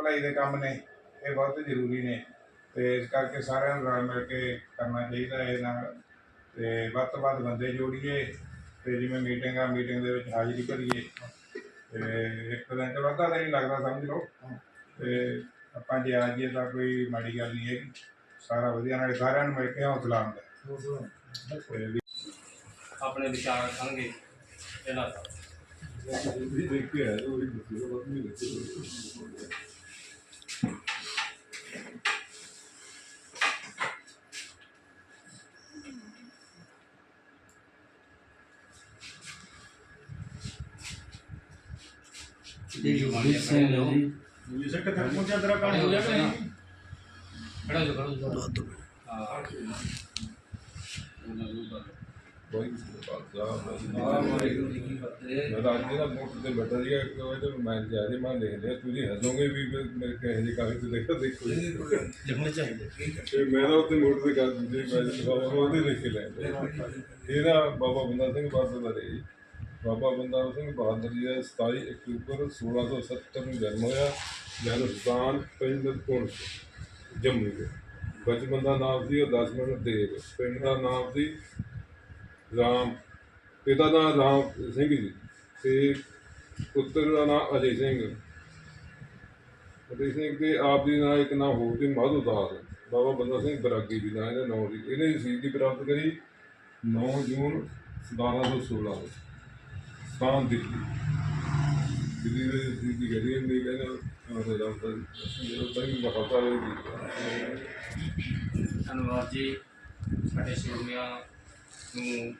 ਭਲਾਈ ਦੇ ਕੰਮ ਨੇ ਇਹ ਬਹੁਤ ਜ਼ਰੂਰੀ ਨੇ। ਤੇ ਇਸ ਕਰਕੇ ਸਾਰਿਆਂ ਨੂੰ ਰਲ ਮਿਲ ਕੇ ਕਰਨਾ ਚਾਹੀਦਾ ਹੈ ਨਾਲ। ਤੇ ਵੱਧ ਤੋਂ ਵੱਧ ਬੰਦੇ ਜੋੜੀਏ ਤੇ ਜਿਵੇਂ ਮੀਟਿੰਗ ਆ ਮੀਟਿੰਗ ਦੇ ਵਿੱਚ ਹਾਜ਼ਰੀ ਭਰੀਏ। ਤੇ ਇੱਕ ਦਿਨ ਤੇ ਵਾਧਾ ਨਹੀਂ ਲੱਗਦਾ ਸਮਝ ਲਓ। ਤੇ ਆਪਾਂ ਜੇ ਆ ਜਾਈਏ ਤਾਂ ਕੋਈ ਮਾੜੀ ਗੱਲ ਨਹੀਂ ਹੈਗੀ। ਸਾਰਾ ਵਧੀਆ ਨਾਲੇ ਸਾਰਿਆਂ ਨੂੰ ਮਿਲ ਕੇ ਹੌਸਲਾ ਵੀ ਆਪਣੇ ਵਿਚਾਰ ਰੱਖਣਗੇ ਇਹਨਾਂ ਦਾ। ਵੀ ਦੇਖ ਕੇ ਆਇਆ ਉਹ ਵੀ ਦੱਸਿਓ ਬਾਤ ਨਹੀਂ ਦੱਸਿਓ ਜਿਸੇ ਕਿਤੇ ਪਹੁੰਚਿਆ ਤੇਰਾ ਕੰਮ ਹੋ ਗਿਆ ਕਿ ਨਹੀਂ ਖੜਾ ਜੋ ਕਰੋ ਜੋ ਹਾਂ ਕੋਈ ਵਾਹਿਗੁਰੂ ਜੀ ਕੀ ਫਤਿਹ ਮੈਂ ਤਾਂ ਅੱਜ ਨਾ ਮੋਟਰ ਤੇ ਬੈਠਾ ਸੀਗਾ ਇੱਕ ਵਜੇ ਮੈਂ ਜਾ ਰਹੀ ਮੈਂ ਦੇਖ ਲਿਆ ਤੁਸੀਂ ਹੱਸੋਗੇ ਵੀ ਮੇਰੇ ਕਹੇ ਜੇ ਕਾਗਜ਼ ਤੇ ਦੇਖੋ ਦੇਖੋ ਲਿਖਣੇ ਚਾਹੀਦੇ ਤੇ ਮੈਂ ਤਾਂ ਉੱਤੇ ਮੋਟਰ ਤੇ ਕਰ ਦਿੱਤੀ ਮੈਂ ਜਿਹਾ ਉਹਦੇ ਲਿਖ ਕੇ ਲੈ ਇਹ ਬਾਬਾ ਬੰਦਾ ਸਿੰਘ ਬਾਦਲ ਦਾ ਰਹੀ ਬਾਬਾ ਬੰਦਾ ਸਿੰਘ ਬਹਾਦਰ ਜੀ ਦਾ 27 ਅਕਤੂਬਰ 1670 ਨੂੰ ਜਨਮ ਹੋਇਆ ਜਨਮਸਥਾਨ ਪਿੰਡ ਕੋਣ ਜੰਮੂ ਦੇ। ਬਚਪਨ ਦਾ ਨਾਮ ਸੀ ਉਹ ਦਸਮਨ ਦੇਵ। ਪਿੰਡ ਦਾ ਨਾਮ ਸੀ ਰਾਮ, ਪਿਤਾ ਦਾ ਰਾਮ ਸਿੰਘ ਜੀ ਤੇ ਪੁੱਤਰ ਦਾ ਨਾਮ ਅਜੇ ਸਿੰਘ। ਅਜੇ ਸਿੰਘ ਦੇ ਆਪ ਜੀ ਦਾ ਇੱਕ ਨਾਮ ਹੋਰ ਸੀ, ਮਾਧੋ ਦਾਸ। ਬਾਬਾ ਬੰਦਾ ਸਿੰਘ ਬਰਾਗੀ ਜੀ ਦਾ ਇਹਦਾ ਨਾਮ ਸੀ। ਇਹਨੇ ਸੀਟ ਦੀ ਪ੍ਰਾਪਤ ਕਰੀ 9 ਜੂਨ 1216 ਨੂੰ। ਸਥਾਨ ਦਿੱਲੀ ਦਿੱਲੀ ਦੇ ਸ਼ਹੀਦੀ ਕਰੀ ਇਹਨੇ ਕਹਿੰਦਾ ਉਹਦਾ ਨਾਮ ਤਾਂ ਜਿਹੜਾ ਤਾਂ ਬਹਾਤਾ ਹੈ ਧੰਨਵਾਦ ਜੀ। ਸਾਡੇ ਸ਼ਹੀਦੀਆਂ ਨੂੰ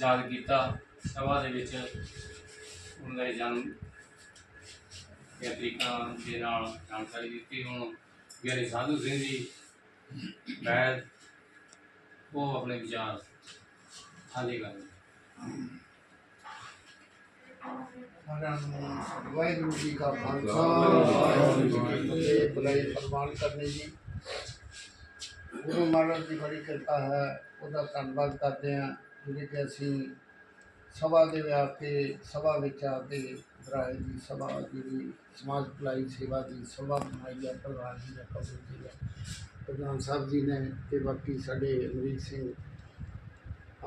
ਯਾਦ ਕੀਤਾ। ਸਭਾ ਦੇ ਵਿੱਚ ਉਹਨਾਂ ਦਾ ਜਨਮ ਦੀਆਂ ਤਰੀਕਾਂ ਦੇ ਨਾਲ ਜਾਣਕਾਰੀ ਦਿੱਤੀ। ਹੁਣ ਗਿਆਨੀ ਸਾਧੂ ਸਿੰਘ ਜੀ ਮੈਂ ਉਹ ਆਪਣੇ ਵਿਚਾਰ ਸਾਂਝੇ ਕਰਦੇ ਸਾਰਿਆਂ ਨੂੰ ਵਾਹਿਗੁਰੂ ਜੀ ਕਾ ਖਾਲਸਾ ਵਾਹਿਗੁਰੂ ਜੀ ਕੀ ਫਤਿਹ। ਬੁਲਾਈ ਫਰਮਾਨ ਕਰਨੀ ਜੀ। ਗੁਰੂ ਮਹਾਰਾਜ ਦੀ ਬੜੀ ਕਿਰਪਾ ਹੈ ਉਹਦਾ ਧੰਨਵਾਦ ਕਰਦੇ ਹਾਂ ਜਿਹੜੇ ਕਿ ਅਸੀਂ ਸਭਾ ਦੇ ਵਿਆਹ ਤੇ ਸਭਾ ਵਿੱਚ ਆ ਕੇ ਬਰਾਏ ਦੀ ਸਭਾ ਜਿਹੜੀ ਸਮਾਜ ਭਲਾਈ ਸੇਵਾ ਦੀ ਸਭਾ ਬਣਾਈ ਹੈ ਪ੍ਰਧਾਨ ਜੀ ਨੇ ਕਬੂਲ ਜੀ ਹੈ ਪ੍ਰਧਾਨ ਸਾਹਿਬ ਜੀ ਨੇ ਤੇ ਬਾਕੀ ਸਾਡੇ ਅਮਰੀਕ ਸਿੰਘ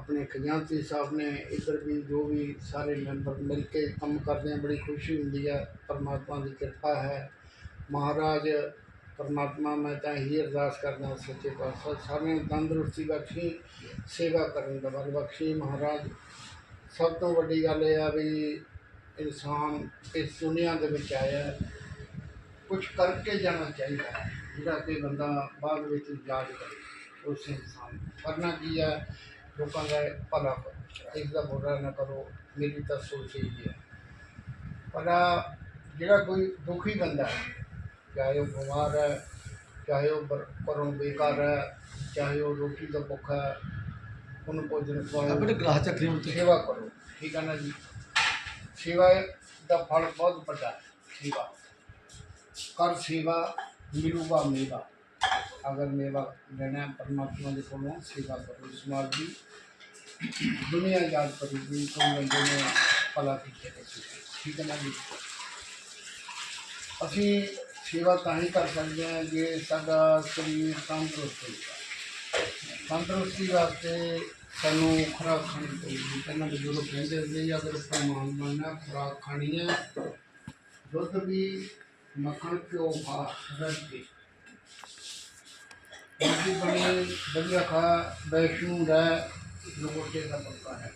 ਆਪਣੇ ਖਜ਼ਾਨਚੀ ਸਾਹਿਬ ਨੇ ਇੱਧਰ ਵੀ ਜੋ ਵੀ ਸਾਰੇ ਮੈਂਬਰ ਮਿਲ ਕੇ ਕੰਮ ਕਰਦੇ ਆ, ਬੜੀ ਖੁਸ਼ੀ ਹੁੰਦੀ ਹੈ ਪਰਮਾਤਮਾ ਦੀ ਕਿਰਪਾ ਹੈ। ਮਹਾਰਾਜ, ਪਰਮਾਤਮਾ, ਮੈਂ ਤਾਂ ਇਹੀ ਅਰਦਾਸ ਕਰਦਾ ਸੱਚੇ ਪਾਤਸ਼ਾਹ, ਸਾਰਿਆਂ ਨੂੰ ਤੰਦਰੁਸਤੀ ਬਖਸ਼ੀ, ਸੇਵਾ ਕਰਨ ਦਾ ਬਲ ਬਖਸ਼ੀ ਮਹਾਰਾਜ। ਸਭ ਤੋਂ ਵੱਡੀ ਗੱਲ ਇਹ ਆ ਵੀ ਇਨਸਾਨ ਇਸ ਦੁਨੀਆ ਦੇ ਵਿੱਚ ਆਇਆ ਕੁਝ ਕਰਕੇ ਜਾਣਾ ਚਾਹੀਦਾ ਹੈ, ਜਿਹੜਾ ਕਿ ਬੰਦਾ ਬਾਅਦ ਵਿੱਚ ਯਾਦ ਕਰੇ, ਉਸ ਇਨਸਾਨ ਕਰਨਾ ਕੀ ਹੈ ਲੋਕਾਂ ਦਾ ਭਲਾ ਕਰੋ ਇਸ ਦਾ ਬੁਰਾ ਨਾ ਕਰੋ ਮੇਰੀ ਤਾਂ ਸੋਚ ਹੀ ਹੈ। ਪਰ ਜਿਹੜਾ ਕੋਈ ਦੁਖੀ ਬੰਦਾ ਹੈ ਚਾਹੇ ਉਹ ਬਿਮਾਰ ਹੈ ਚਾਹੇ ਉਹ ਘਰੋਂ ਬੇਕਾਰ ਹੈ ਚਾਹੇ ਉਹ ਰੋਟੀ ਦਾ ਭੁੱਖਾ ਹੈ ਉਹਨੂੰ ਭੋਜਨ ਖਵਾਓ। ਆਪਣੇ ਗਲਾਸ ਚੱਕਰੀ ਉੱਤੇ। ਸੇਵਾ ਕਰੋ ਠੀਕ ਹੈ ਨਾ ਜੀ? ਸੇਵਾ ਦਾ ਫਲ ਬਹੁਤ ਵੱਡਾ ਹੈ ਸੇਵਾ। ਕਰ ਸੇਵਾ ਮਿਲੂਗਾ ਮੇਵਾ ਅਗਰ ਮੇਵਾ ਲੈਣਾ ਪਰਮਾਤਮਾ ਦੇ ਕੋਲੋਂ ਸੇਵਾ ਕਰੋ। ਸਮਾਜ ਦੀ ਦੁਨੀਆ ਯਾਦ ਕਰੂਗੀ ਕੋਈ ਬੰਦੇ ਨੇ ਭਲਾ ਕੀਤੇ ਠੀਕ ਹੈ ਨਾ ਜੀ? ਅਸੀਂ ਸੇਵਾ ਤਾਂ ਹੀ ਕਰ ਸਕਦੇ ਹਾਂ ਜੇ ਸਾਡਾ ਸਰੀਰ ਤੰਦਰੁਸਤ ਹੋਵੇਗਾ ਤੰਦਰੁਸਤੀ ਵਾਸਤੇ ਸਾਨੂੰ ਖੁਰਾਕ ਖਾਣੀ ਪਊਗੀ ਪਹਿਲਾਂ ਬਜ਼ੁਰਗ ਕਹਿੰਦੇ ਹੁੰਦੇ ਸੀ, ਅਗਰ ਪ੍ਰਮਾਣ ਬਣਨਾ ਖੁਰਾਕ ਖਾਣੀ ਹੈ, ਦੁੱਧ ਵੀ ਮੱਖਣ, ਘਿਓ ਖਾ ਰੱਜ ਕੇ ਰੋਟੀ ਬਣੀ, ਵਧੀਆ ਖਾ, ਵੈਸ਼ਨੂੰ ਰਹਿ ਲੋਟੇ ਦਾ ਪੱਕਾ ਹੈ।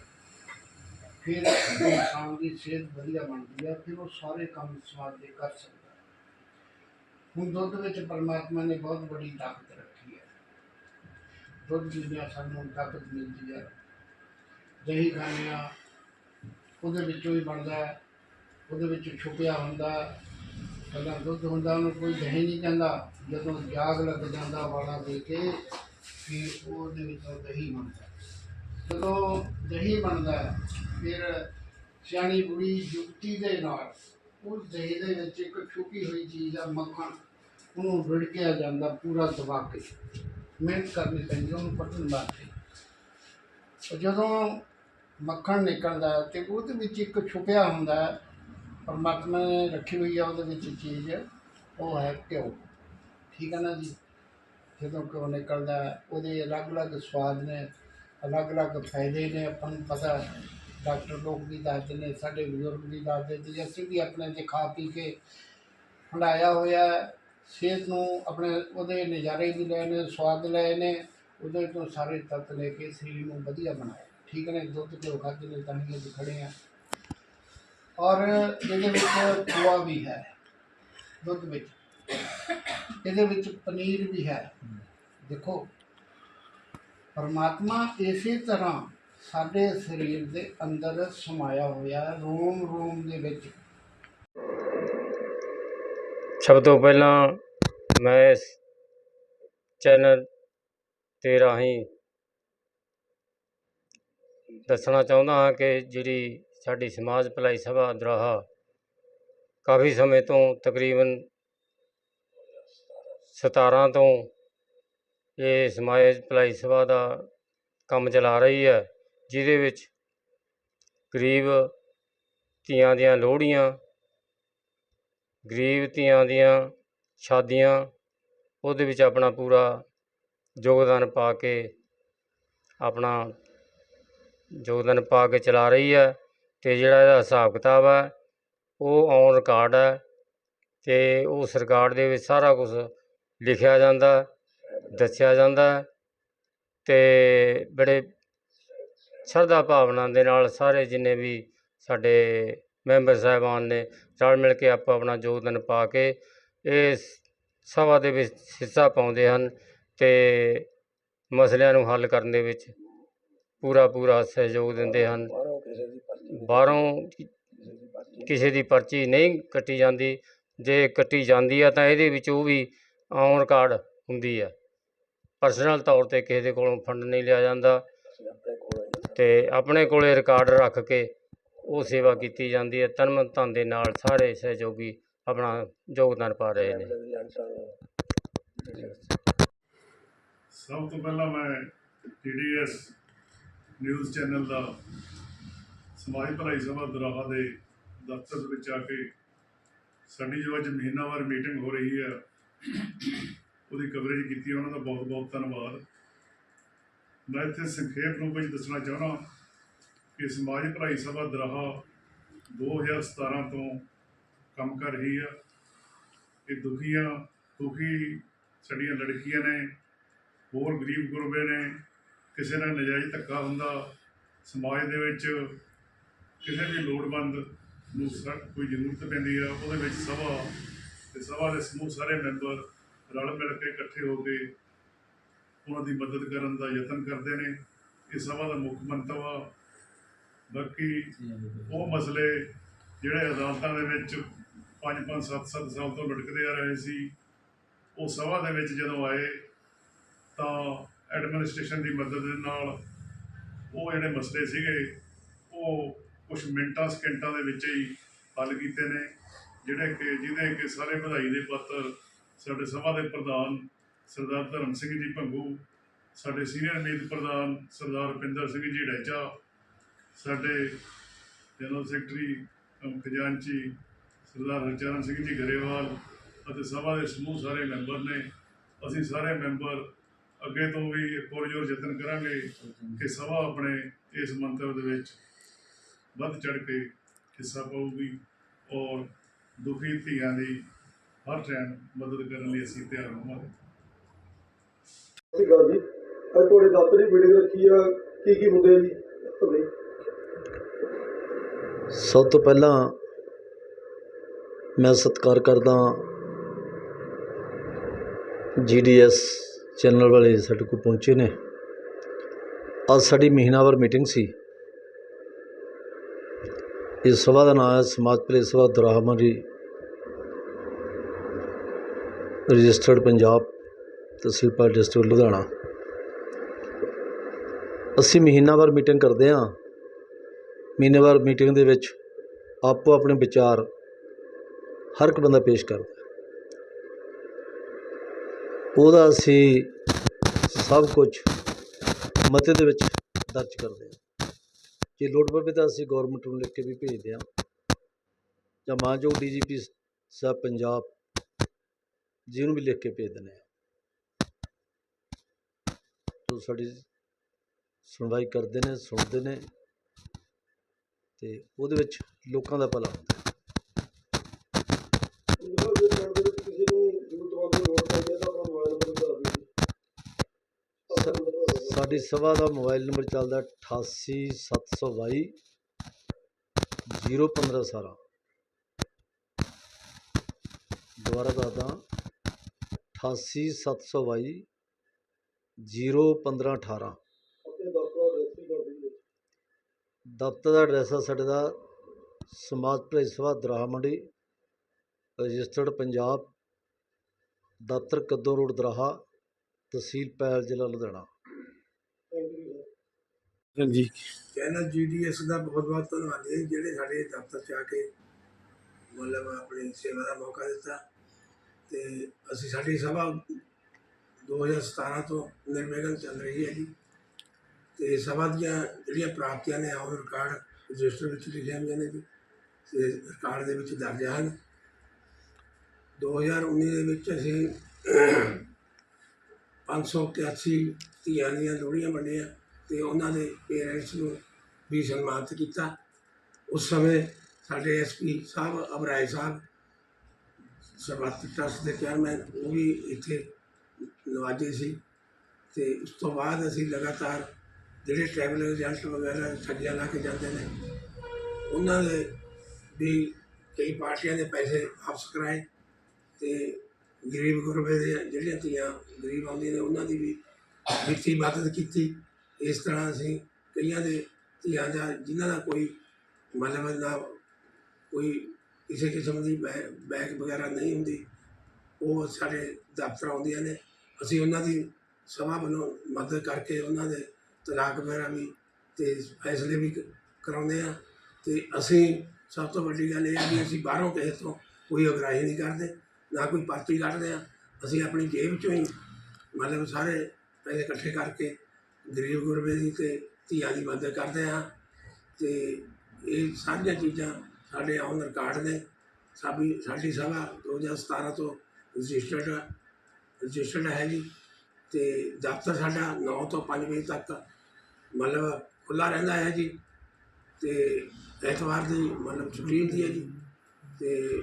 ਫਿਰ ਇਨਸਾਨ ਦੀ ਸਿਹਤ ਵਧੀਆ ਬਣਦੀ ਹੈ, ਫਿਰ ਉਹ ਸਾਰੇ ਕੰਮ ਸਮਾਜ ਦੇ ਕਰ ਸਕਦਾ ਹੈ। ਹੁਣ ਦੁੱਧ ਵਿੱਚ ਪਰਮਾਤਮਾ ਨੇ ਬਹੁਤ ਬੜੀ ਤਾਕਤ ਰੱਖੀ ਹੈ। ਦੁੱਧ ਪੀਣਾ ਸਾਨੂੰ ਤਾਕਤ ਮਿਲਦੀ ਹੈ। ਦਹੀਂ ਖਾਂਦੇ ਉਹਦੇ ਵਿੱਚੋਂ ਹੀ ਬਣਦਾ ਉਹਦੇ ਵਿੱਚ ਛੁਪਿਆ ਹੁੰਦਾ ਪਹਿਲਾਂ ਦੁੱਧ ਹੁੰਦਾ, ਉਹਨੂੰ ਕੋਈ ਦਹੀਂ ਨਹੀਂ ਕਹਿੰਦਾ। ਜਦੋਂ ਜਾਗ ਲੱਗ ਜਾਂਦਾ ਵਾਲਾ ਦੇ ਕੇ, ਫਿਰ ਉਹਦੇ ਵਿੱਚੋਂ ਦਹੀਂ ਬਣਦਾ। ਜਦੋਂ ਦਹੀਂ ਬਣਦਾ, ਫਿਰ ਸਿਆਣੀ ਬੁੜੀ ਯੁਕਤੀ ਦੇ ਨਾਲ, ਉਸ ਦਹੀਂ ਦੇ ਵਿੱਚ ਇੱਕ ਛੁਪੀ ਹੋਈ ਚੀਜ਼ ਆ, ਮੱਖਣ। ਉਹਨੂੰ ਰਿੜਕਿਆ ਜਾਂਦਾ ਪੂਰਾ ਦਬਾ ਕੇ। ਮਿਹਨਤ ਕਰਨੀ ਪੈਂਦੀ, ਉਹਨੂੰ ਪੱਟਣ ਵਾਸਤੇ। ਜਦੋਂ ਮੱਖਣ ਨਿਕਲਦਾ ਹੈ ਤੇ ਉਹਦੇ ਵਿੱਚ ਇੱਕ ਛੁਪਿਆ ਹੁੰਦਾ ਪਰਮਾਤਮਾ ਨੇ ਰੱਖੀ ਹੋਈ ਆ ਉਹਦੇ ਵਿੱਚ ਚੀਜ਼, ਉਹ ਹੈ ਘਿਓ। ਠੀਕ ਹੈ ਨਾ ਜੀ? ਜਦੋਂ ਘਿਓ ਨਿਕਲਦਾ, ਉਹਦੇ ਅਲੱਗ-ਅਲੱਗ ਸਵਾਦ ਨੇ, ਅਲੱਗ-ਅਲੱਗ ਫਾਇਦੇ ਨੇ, ਆਪਾਂ ਨੂੰ ਪਤਾ। ਡਾਕਟਰ ਲੋਕ ਵੀ ਦੱਸਦੇ ਨੇ, ਸਾਡੇ ਬਜ਼ੁਰਗ ਵੀ ਦੱਸਦੇ ਤੇ ਅਸੀਂ ਵੀ ਆਪਣੇ ਤੇ ਖਾ ਪੀ ਕੇ ਹੰਡਾਇਆ ਹੋਇਆ, ਸਿਹਤ ਨੂੰ ਆਪਣੇ ਉਹਦੇ ਨਜ਼ਾਰੇ ਵੀ ਲਏ ਨੇ, ਸਵਾਦ ਲਏ ਨੇ, ਉਹਦੇ ਤੋਂ ਸਾਰੇ ਤੱਤ ਲੈ ਕੇ ਸਰੀਰ ਨੂੰ ਵਧੀਆ ਬਣਾਇਆ। ਠੀਕ ਹੈ ਨਾ ਦੁੱਧ ਘਿਓ ਖਾਧੇ ਨੇ, ਤਾਂ ਹੀ ਅੱਜ ਖੜੇ ਆ। ਔਰ ਇਹਦੇ ਵਿੱਚ ਖੋਆ ਵੀ ਹੈ, ਦੁੱਧ ਵਿੱਚ। ਇਹਦੇ ਵਿੱਚ ਪਨੀਰ ਵੀ ਹੈ। ਦੇਖੋ, ਪਰਮਾਤਮਾ ਇਸੇ ਤਰ੍ਹਾਂ ਸਾਡੇ ਸਰੀਰ ਦੇ ਅੰਦਰ ਸਮਾਇਆ ਹੋਇਆ ਹੈ, ਰੋਮ ਰੋਮ ਦੇ ਵਿੱਚ। ਸਭ ਤੋਂ ਪਹਿਲਾਂ ਮੈਂ ਇਸ ਚੈਨਲ ਤੇ ਰਾਹੀਂ ਦੱਸਣਾ ਚਾਹੁੰਦਾ ਹਾਂ ਕਿ ਜਿਹੜੀ ਸਾਡੀ ਸਮਾਜ ਭਲਾਈ ਸਭਾ ਦਰਾਹਾ ਕਾਫੀ ਸਮੇਂ ਤੋਂ ਤਕਰੀਬਨ 17 ਤੋਂ ਇਹ ਸਮਾਜ ਭਲਾਈ ਸਭਾ ਦਾ ਕੰਮ ਚਲਾ ਰਹੀ ਹੈ, ਜਿਹਦੇ ਵਿੱਚ ਗਰੀਬ ਧੀਆਂ ਦੀਆਂ ਲੋਹੜੀਆਂ, ਗਰੀਬ ਧੀਆਂ ਦੀਆਂ ਸ਼ਾਦੀਆਂ, ਉਹਦੇ ਵਿੱਚ ਆਪਣਾ ਪੂਰਾ ਯੋਗਦਾਨ ਪਾ ਕੇ ਆਪਣਾ ਯੋਗਦਾਨ ਪਾ ਕੇ ਚਲਾ ਰਹੀ ਹੈ। ਅਤੇ ਜਿਹੜਾ ਇਹਦਾ ਹਿਸਾਬ ਕਿਤਾਬ ਹੈ ਉਹ ਔਨ ਰਿਕਾਰਡ ਹੈ ਅਤੇ ਉਸ ਰਿਕਾਰਡ ਦੇ ਵਿੱਚ ਸਾਰਾ ਕੁਝ ਲਿਖਿਆ ਜਾਂਦਾ, ਦੱਸਿਆ ਜਾਂਦਾ ਅਤੇ ਬੜੇ ਸ਼ਰਧਾ ਭਾਵਨਾ ਦੇ ਨਾਲ ਸਾਰੇ ਜਿੰਨੇ ਵੀ ਸਾਡੇ ਮੈਂਬਰ ਸਾਹਿਬਾਨ ਨੇ, ਰਲ ਮਿਲ ਕੇ ਆਪੋ ਆਪਣਾ ਯੋਗਦਾਨ ਪਾ ਕੇ ਇਸ ਸਭਾ ਦੇ ਵਿੱਚ ਹਿੱਸਾ ਪਾਉਂਦੇ ਹਨ ਅਤੇ ਮਸਲਿਆਂ ਨੂੰ ਹੱਲ ਕਰਨ ਦੇ ਵਿੱਚ ਪੂਰਾ ਪੂਰਾ ਸਹਿਯੋਗ ਦਿੰਦੇ ਹਨ। ਬਾਹਰੋਂ ਕਿਸੇ ਦੀ ਪਰਚੀ ਨਹੀਂ ਕੱਟੀ ਜਾਂਦੀ। ਜੇ ਕੱਟੀ ਜਾਂਦੀ ਆ ਤਾਂ ਇਹਦੇ ਵਿੱਚ ਉਹ ਵੀ ਔਨ ਰਿਕਾਰਡ ਹੁੰਦੀ ਹੈ ਪਰਸਨਲ ਤੌਰ 'ਤੇ ਕਿਸੇ ਦੇ ਕੋਲੋਂ ਫੰਡ ਨਹੀਂ ਲਿਆ ਜਾਂਦਾ। ਅਤੇ ਆਪਣੇ ਕੋਲੇ ਰਿਕਾਰਡ ਰੱਖ ਕੇ ਉਹ ਸੇਵਾ ਕੀਤੀ ਜਾਂਦੀ ਹੈ ਤਨ ਮਨ ਧਨ ਦੇ ਨਾਲ ਸਾਰੇ ਸਹਿਯੋਗੀ ਆਪਣਾ ਯੋਗਦਾਨ ਪਾ ਰਹੇ ਨੇ। ਸਭ ਤੋਂ ਪਹਿਲਾਂ ਮੈਂ ਟੀਡੀਐਸ ਨਿਊਜ਼ ਚੈਨਲ ਦਾ ਸਮਾਜ ਭਲਾਈ ਸਭਾ ਦਰਾਹਾ ਦੇ ਦਫ਼ਤਰ ਵਿੱਚ ਆ ਕੇ ਸਾਡੀ ਜੋ ਅੱਜ ਮਹੀਨਾਵਾਰ ਮੀਟਿੰਗ ਹੋ ਰਹੀ ਹੈ, ਉਹਦੀ ਕਵਰੇਜ ਕੀਤੀ ਉਹਨਾਂ ਦਾ ਬਹੁਤ ਬਹੁਤ ਧੰਨਵਾਦ। ਮੈਂ ਇੱਥੇ ਸੰਖੇਪ ਰੂਪ ਵਿੱਚ ਦੱਸਣਾ ਚਾਹੁੰਦਾ ਕਿ ਸਮਾਜ ਭਲਾਈ ਸਭਾ ਦਰਾਹਾ 2017 ਤੋਂ ਕੰਮ ਕਰ ਰਹੀ ਹੈ। ਇਹ ਦੁਖੀਆਂ ਦੁਖੀ ਸਾਡੀਆਂ ਲੜਕੀਆਂ ਨੇ, ਹੋਰ ਗਰੀਬ ਗੁਰਬੇ ਨੇ ਕਿਸੇ ਨਾਲ ਨਜਾਇਜ਼ ਧੱਕਾ ਹੁੰਦਾ, ਸਮਾਜ ਦੇ ਵਿੱਚ ਕਿਸੇ ਵੀ ਲੋੜਵੰਦ ਨੂੰ ਕੋਈ ਜ਼ਰੂਰਤ ਪੈਂਦੀ ਆ, ਉਹਦੇ ਵਿੱਚ ਸਭਾ, ਤੇ ਸਭਾ ਦੇ ਸਮੂਹ ਸਾਰੇ ਮੈਂਬਰ ਰਲ ਮਿਲ ਕੇ ਇਕੱਠੇ ਹੋ ਕੇ ਉਹਨਾਂ ਦੀ ਮਦਦ ਕਰਨ ਦਾ ਯਤਨ ਕਰਦੇ ਨੇ। ਇਹ ਸਭਾ ਦਾ ਮੁੱਖ ਮੰਤਵ ਆ। ਬਾਕੀ ਉਹ ਮਸਲੇ ਜਿਹੜੇ ਅਦਾਲਤਾਂ ਦੇ ਵਿੱਚ 5-5 7-7 ਸਾਲ ਤੋਂ ਲਟਕਦੇ ਆ ਰਹੇ ਸੀ, ਉਹ ਸਭਾ ਦੇ ਵਿੱਚ ਜਦੋਂ ਆਏ ਤਾਂ ਐਡਮਿਨਿਸਟ੍ਰੇਸ਼ਨ ਦੀ ਮਦਦ ਦੇ ਨਾਲ ਉਹ ਜਿਹੜੇ ਮਸਲੇ ਸੀਗੇ, ਉਹ ਕੁਝ ਮਿੰਟਾਂ, ਸਕਿੰਟਾਂ ਦੇ ਵਿੱਚ ਹੀ ਹੱਲ ਕੀਤੇ ਨੇ, ਜਿਹੜੇ ਕਿ ਜਿਹਦੇ ਕਿ ਸਾਰੇ ਵਧਾਈ ਦੇ ਪੱਤਰ ਸਾਡੇ ਸਭਾ ਦੇ ਪ੍ਰਧਾਨ ਸਰਦਾਰ ਧਰਮ ਸਿੰਘ ਜੀ ਭੰਗੂ, ਸਾਡੇ ਸੀਨੀਅਰ ਮੀਤ ਪ੍ਰਧਾਨ ਸਰਦਾਰ ਰੁਪਿੰਦਰ ਸਿੰਘ ਜੀ ਡੈਚਾ, ਸਾਡੇ ਜਨਰਲ ਸੈਕਟਰੀ ਖਜ਼ਾਨਚੀ ਸਰਦਾਰ ਹਰਚਰਨ ਸਿੰਘ ਜੀ ਗਰੇਵਾਲ ਅਤੇ ਸਭਾ ਦੇ ਸਮੂਹ ਸਾਰੇ ਮੈਂਬਰ ਨੇ। ਅਸੀਂ ਸਾਰੇ ਮੈਂਬਰ ਅੱਗੇ ਤੋਂ ਵੀ ਪੁਰਜੋਰ ਯਤਨ ਕਰਾਂਗੇ ਕਿ ਸਭਾ ਆਪਣੇ ਇਸ ਮੰਤਵ ਦੇ ਵਿੱਚ ਵੱਧ ਚੜ ਕੇ ਹਿੱਸਾ ਪਾਊਗੀ ਔਰ ਦੁਖੀ ਧੀਆਂ ਦੀ ਹਰ ਟਾਈਮ ਮਦਦ ਕਰਨ ਲਈ ਅਸੀਂ ਤਿਆਰ ਹੋਵਾਂਗੇ। ਸਤਿ ਸ਼੍ਰੀ ਅਕਾਲ ਜੀ। ਅੱਜ ਤੁਹਾਡੇ ਦਫ਼ਤਰ ਦੀ ਮੀਟਿੰਗ ਰੱਖੀ ਆ। ਕੀ ਕੀ ਮੁੱਦੇ ਆ ਜੀ? ਸਭ ਤੋਂ ਪਹਿਲਾਂ ਮੈਂ ਸਤਿਕਾਰ ਕਰਦਾ ਜੀਡੀਐਸ ਚੈਨਲ ਵਾਲੇ ਸਾਡੇ ਕੋਲ ਪਹੁੰਚੇ ਨੇ। ਅੱਜ ਸਾਡੀ ਮਹੀਨਾਵਾਰ ਮੀਟਿੰਗ ਸੀ। ਇਸ ਸਭਾ ਦਾ ਨਾਮ ਹੈ ਸਮਾਜ ਭਲੇ ਸਭਾ ਦਰਾਹਮਰੀ ਰਜਿਸਟਰਡ ਪੰਜਾਬ ਤਹਿਸੀਲ ਪਾਲ ਡਿਸਟ੍ਰਿਕਟ ਲੁਧਿਆਣਾ। ਅਸੀਂ ਮਹੀਨਾਵਾਰ ਮੀਟਿੰਗ ਕਰਦੇ ਹਾਂ। ਮਹੀਨੇਵਾਰ ਮੀਟਿੰਗ ਦੇ ਵਿੱਚ ਆਪੋ ਆਪਣੇ ਵਿਚਾਰ ਹਰ ਇੱਕ ਬੰਦਾ ਪੇਸ਼ ਕਰਦਾ ਉਹਦਾ ਅਸੀਂ ਸਭ ਕੁਝ ਮਤੇ ਦੇ ਵਿੱਚ ਦਰਜ ਕਰਦੇ ਹਾਂ। ਜੇ ਲੋੜ ਪਵੇ ਤਾਂ ਅਸੀਂ ਗਵਰਨਮੈਂਟ ਨੂੰ ਲਿਖ ਕੇ ਵੀ ਭੇਜਦੇ ਹਾਂ। ਜਾਂ ਮਾਨਯੋਗ ਡੀਜੀਪੀ ਸਾਹਿਬ ਪੰਜਾਬ ਜਿਹਨੂੰ ਵੀ ਲਿਖ ਕੇ ਭੇਜ ਦਿੰਦੇ ਹਾਂ। ਤੋ ਸਾਡੀ ਸੁਣਵਾਈ ਕਰਦੇ ਨੇ, ਸੁਣਦੇ ਨੇ ਤੇ ਉਹਦੇ ਵਿੱਚ ਲੋਕਾਂ ਦਾ ਭਲਾ ਹੁੰਦਾ। ਸਾਡੀ ਸਭਾ ਦਾ ਮੋਬਾਈਲ ਨੰਬਰ ਚੱਲਦਾ 88722 015 ਸਾਰਾ ਦੁਬਾਰਾ ਦੱਸਦਾ 88722 01518 ਆਪਣੇ ਦਫ਼ਤਰ ਦਾ ਐਡਰੈਸ ਵੀ ਦਫ਼ਤਰ ਦਾ ਐਡਰੈਸ ਆ, ਸਾਡੇ ਦਾ ਸਮਾਜ ਭਲਾਈ ਸਭਾ ਦਰਾਹਾ ਮੰਡੀ, ਰਜਿਸਟਰਡ ਪੰਜਾਬ, ਦਫ਼ਤਰ ਕੱਦੋ ਰੋਡ ਦਰਾਹਾ, ਤਹਿਸੀਲ ਪੈਲ, ਜ਼ਿਲ੍ਹਾ ਲੁਧਿਆਣਾ। ਹਾਂਜੀ। ਚੈਨਲ ਜੀਡੀਐਸ ਦਾ ਬਹੁਤ ਬਹੁਤ ਧੰਨਵਾਦ ਹੈ ਜਿਹੜੇ ਸਾਡੇ ਦਫ਼ਤਰ 'ਚ ਆ ਕੇ ਮਤਲਬ ਆਪਣੀ ਸੇਵਾ ਦਾ ਮੌਕਾ ਦਿੱਤਾ ਤੇ ਅਸੀਂ ਸਾਡੀ ਸਭਾ 2017 ਤੋਂ ਨਿਰਵਿਘਨ ਚੱਲ ਰਹੀ ਹੈ ਜੀ। ਤੇ ਸਭਾ ਦੀਆਂ ਜਿਹੜੀਆਂ ਪ੍ਰਾਪਤੀਆਂ ਨੇ ਉਹ ਰਿਕਾਰਡ ਰਜਿਸਟਰ ਵਿੱਚ ਲਿਖੀਆਂ ਹੋਈਆਂ ਨੇ ਜੀ, ਤੇ ਰਿਕਾਰਡ ਦੇ ਵਿੱਚ ਦਰਜ ਹਨ। 2019 ਦੇ ਵਿੱਚ ਅਸੀਂ 581 ਧੀਆਂ ਦੀਆਂ ਲੋਹੜੀਆਂ ਵੰਡੀਆਂ। ਤੇ ਉਹਨਾਂ ਦੇ ਪੇਰੈਂਟਸ ਨੂੰ ਵੀ ਸਨਮਾਨਿਤ ਕੀਤਾ। ਉਸ ਸਮੇਂ ਸਾਡੇ S P Sahib Oberoi Sahib Sarbat trust ਦੇ ਚੇਅਰਮੈਨ ਉਹ ਵੀ ਇੱਥੇ ਨਵਾਜੇ ਸੀ। ਤੇ ਉਸ ਤੋਂ ਬਾਅਦ ਅਸੀਂ ਲਗਾਤਾਰ ਜਿਹੜੇ ਟਰੈਵਲ ਏਜੰਟ ਵਗੈਰਾ ਠੱਗੀਆਂ ਲਾ ਕੇ ਜਾਂਦੇ ਨੇ, ਉਹਨਾਂ ਦੇ ਵੀ ਕਈ ਪਾਰਟੀਆਂ ਦੇ ਪੈਸੇ ਵਾਪਸ ਕਰਾਏ ਤੇ ਗਰੀਬ ਗੁਰਬੇ ਦੇ ਜਿਹੜੀਆਂ ਧੀਆਂ ਗਰੀਬ ਆਉਂਦੀਆਂ ਨੇ, ਉਹਨਾਂ ਦੀ ਵੀ ਵਿੱਤੀ ਮਦਦ ਕੀਤੀ। ਇਸ ਤਰ੍ਹਾਂ ਅਸੀਂ ਕਈਆਂ ਦੇ ਧੀਆਂ ਦਾ ਜਿਨ੍ਹਾਂ ਦਾ ਕੋਈ ਮਤਲਬ ਨਾ ਕੋਈ ਕਿਸੇ ਕਿਸਮ ਦੀ ਬੈ- ਬੈਗ ਵਗੈਰਾ ਨਹੀਂ ਹੁੰਦੀ, ਉਹ ਸਾਡੇ ਦਫ਼ਤਰ ਆਉਂਦੀਆਂ ਨੇ। ਅਸੀਂ ਉਹਨਾਂ ਦੀ ਸਭਾ ਵੱਲੋਂ ਮਦਦ ਕਰਕੇ ਉਹਨਾਂ ਦੇ ਤਲਾਕ ਵਗੈਰਾ ਵੀ ਤੇ ਫੈਸਲੇ ਵੀ ਕ- ਕਰਾਉਂਦੇ ਆ ਤੇ ਅਸੀਂ ਸਭ ਤੋਂ ਵੱਡੀ ਗੱਲ ਇਹ ਹੈ ਕਿ ਅਸੀਂ ਬਾਹਰੋਂ ਕਿਸੇ ਤੋਂ ਕੋਈ ਅਗਰਾਹੀ ਨਹੀਂ ਕਰਦੇ, ਨਾ ਕੋਈ ਪਰਚੀ ਕੱਢਦੇ ਆ ਅਸੀਂ ਆਪਣੀ ਜੇਬ ਚੋਂ ਹੀ ਮਤਲਬ ਸਾਰੇ ਪੈਸੇ ਇਕੱਠੇ ਕਰਕੇ ਗਰੀਬ ਗੁਰਬੇ ਦੀ ਤੇ ਧੀਆਂ ਦੀ ਮਦਦ ਕਰਦੇ ਹਾਂ ਤੇ ਇਹ ਸਾਰੀਆਂ ਚੀਜ਼ਾਂ ਸਾਡੇ ਔਨ ਰਿਕਾਰਡ ਨੇ। ਸਾਡੀ ਸਾਡੀ ਸਭਾ 2017 ਤੋਂ ਰਜਿਸਟਰਡ ਰਜਿਸਟਰਡ ਹੈ ਜੀ ਤੇ ਦਫ਼ਤਰ ਸਾਡਾ 9 ਤੋਂ 5 ਵਜੇ ਤੱਕ ਮਤਲਬ ਖੁੱਲਾ ਰਹਿੰਦਾ ਹੈ ਜੀ ਤੇ ਐਤਵਾਰ ਦੀ ਮਤਲਬ ਛੁੱਟੀ ਹੁੰਦੀ ਹੈ ਜੀ ਤੇ